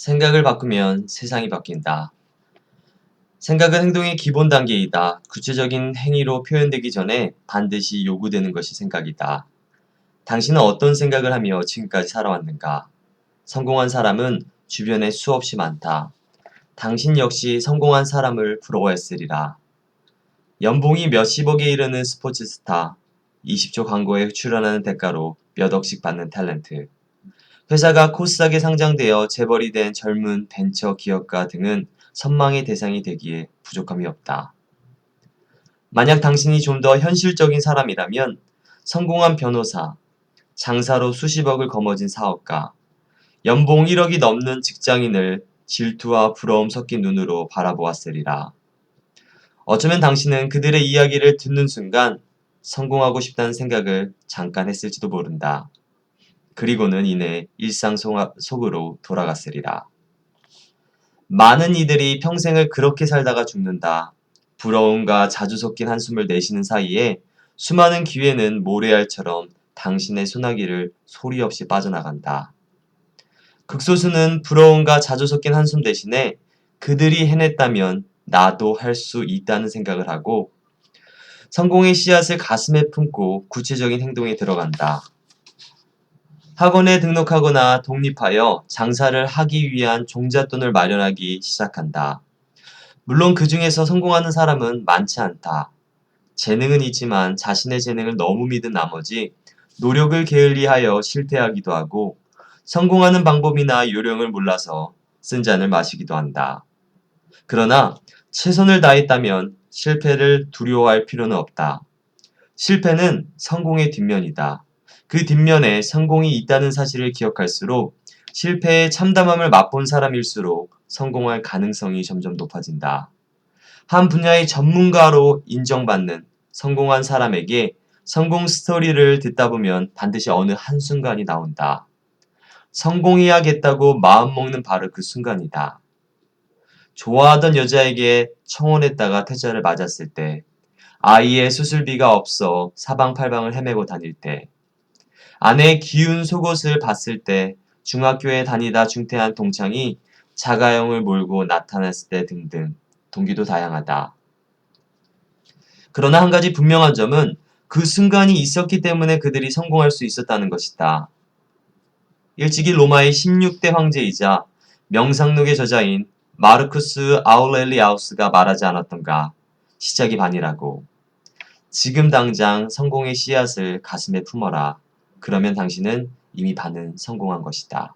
생각을 바꾸면 세상이 바뀐다. 생각은 행동의 기본 단계이다. 구체적인 행위로 표현되기 전에 반드시 요구되는 것이 생각이다. 당신은 어떤 생각을 하며 지금까지 살아왔는가? 성공한 사람은 주변에 수없이 많다. 당신 역시 성공한 사람을 부러워했으리라. 연봉이 몇십억에 이르는 스포츠 스타, 20조 광고에 출연하는 대가로 몇 억씩 받는 탤런트. 회사가 코스닥에 상장되어 재벌이 된 젊은 벤처 기업가 등은 선망의 대상이 되기에 부족함이 없다. 만약 당신이 좀 더 현실적인 사람이라면 성공한 변호사, 장사로 수십억을 거머쥔 사업가, 연봉 1억이 넘는 직장인을 질투와 부러움 섞인 눈으로 바라보았으리라. 어쩌면 당신은 그들의 이야기를 듣는 순간 성공하고 싶다는 생각을 잠깐 했을지도 모른다. 그리고는 이내 일상 속- 속으로 돌아갔으리라. 많은 이들이 평생을 그렇게 살다가 죽는다. 부러움과 자주 섞인 한숨을 내쉬는 사이에 수많은 기회는 모래알처럼 당신의 소나기를 소리 없이 빠져나간다. 극소수는 부러움과 자주 섞인 한숨 대신에 그들이 해냈다면 나도 할 수 있다는 생각을 하고 성공의 씨앗을 가슴에 품고 구체적인 행동에 들어간다. 학원에 등록하거나 독립하여 장사를 하기 위한 종잣돈을 마련하기 시작한다. 물론 그 중에서 성공하는 사람은 많지 않다. 재능은 있지만 자신의 재능을 너무 믿은 나머지 노력을 게을리하여 실패하기도 하고 성공하는 방법이나 요령을 몰라서 쓴 잔을 마시기도 한다. 그러나 최선을 다했다면 실패를 두려워할 필요는 없다. 실패는 성공의 뒷면이다. 그 뒷면에 성공이 있다는 사실을 기억할수록 실패의 참담함을 맛본 사람일수록 성공할 가능성이 점점 높아진다. 한 분야의 전문가로 인정받는 성공한 사람에게 성공 스토리를 듣다 보면 반드시 어느 한순간이 나온다. 성공해야겠다고 마음먹는 바로 그 순간이다. 좋아하던 여자에게 청혼했다가 퇴짜를 맞았을 때, 아이의 수술비가 없어 사방팔방을 헤매고 다닐 때, 아내의 기운 속옷을 봤을 때, 중학교에 다니다 중퇴한 동창이 자가용을 몰고 나타났을 때 등등 동기도 다양하다. 그러나 한 가지 분명한 점은 그 순간이 있었기 때문에 그들이 성공할 수 있었다는 것이다. 일찍이 로마의 16대 황제이자 명상록의 저자인 마르쿠스 아울렐리아우스가 말하지 않았던가 시작이 반이라고. 지금 당장 성공의 씨앗을 가슴에 품어라. 그러면 당신은 이미 반은 성공한 것이다.